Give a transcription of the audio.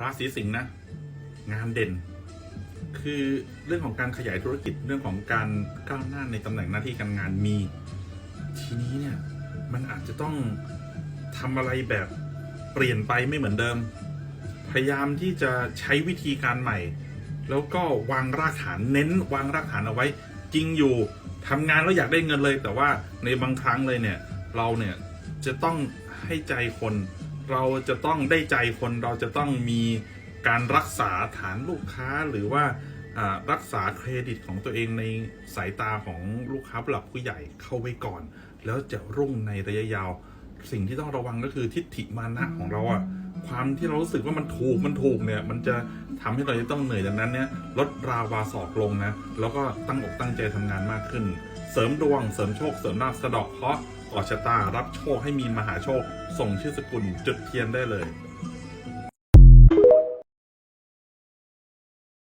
ราศีสิงห์นะ งานเด่น คือเรื่องของการขยายธุรกิจเรื่องของการก้าวหน้าในตำแหน่งหน้าที่การงานมี ทีนี้เนี่ยมันอาจจะต้องทำอะไรแบบเปลี่ยนไปไม่เหมือนเดิม พยายามที่จะใช้วิธีการใหม่ แล้วก็วางรากฐานเน้น วางรากฐานเอาไว้ จริงอยู่ทำงานแล้วอยากได้เงินเลย แต่ว่าในบางครั้งเลยเนี่ยเราเนี่ยจะต้องให้ใจคน เราจะต้องได้ใจคนเราจะต้องมีการรักษาฐานลูกค้าหรือว่ารักษาเครดิตของตัวเองในสายตาของลูกค้าหลับผู้ใหญ่เข้าไว้ก่อน แล้วจะรุ่งในระยะยาว สิ่งที่ต้องระวังก็คือทิฏฐิมานะของเราอะ ความที่เรารู้สึกว่ามันถูกมันถูกเนี่ย มันจะทำให้เราจะต้องเหนื่อยดังนั้นเนี่ยลดราวาสอกลงนะ แล้วก็ตั้งอกตั้งใจทำงานมากขึ้น เสริมดวง เสริมโชค เสริมลาภสะดอกเคราะห์ต่อชะตารับโชคให้มีมหาโชค ส่งชื่อสกุลจุดเทียนได้เลย